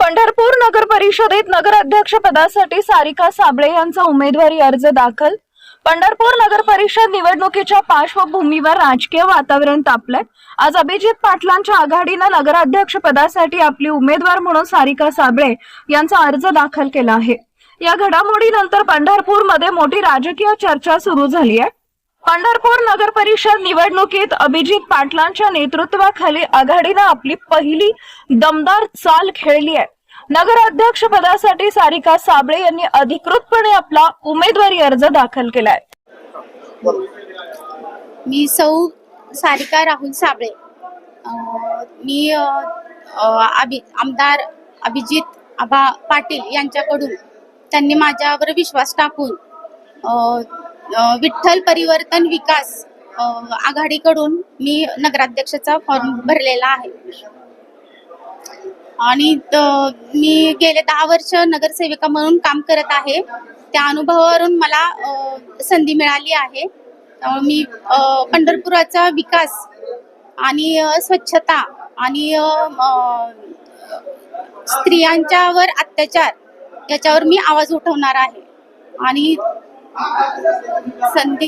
पंढरपूर नगर परिषदेत नगराध्यक्ष पदासाठी सारिका साबळे यांचा उमेदवारी अर्ज दाखल. पंढरपूर नगर परिषद निवडणुकीच्या पार्श्वभूमीवर राजकीय वातावरण तापलंय. आज अभिजित पाटलांच्या आघाडीनं नगराध्यक्ष पदासाठी आपली उमेदवार म्हणून सारिका साबळे यांचा अर्ज दाखल केला आहे. या घडामोडीनंतर पंढरपूरमध्ये मोठी राजकीय चर्चा सुरू झाली आहे. पंढरपूर नगर परिषद निवडणुकीत अभिजित पाटलांच्या नेतृत्वाखाली आघाडीनं आपली पहिली दमदार चाल खेळली आहे. नगराध्यक्ष पदासाठी सारिका साबळे यांनी अधिकृतपणे आपला उमेदवारी अर्ज दाखल केलाय. मी सौ सारिका राहुल साबळे. मी अभि आमदार अभिजित आभा पाटील यांच्याकडून त्यांनी माझ्यावर विश्वास टाकून विठ्ठल परिवर्तन विकास आघाडीकडून मी नगराध्यक्षाचा फॉर्म भरलेला आहे. आणि मी गेले दहा वर्ष नगरसेविका म्हणून काम करत आहे. त्या अनुभवावरून मला संधी मिळाली आहे. त्यामुळे मी पंढरपुराचा विकास आणि स्वच्छता आणि स्त्रियांच्यावर अत्याचार याच्यावर मी आवाज उठवणार आहे. आणि संधी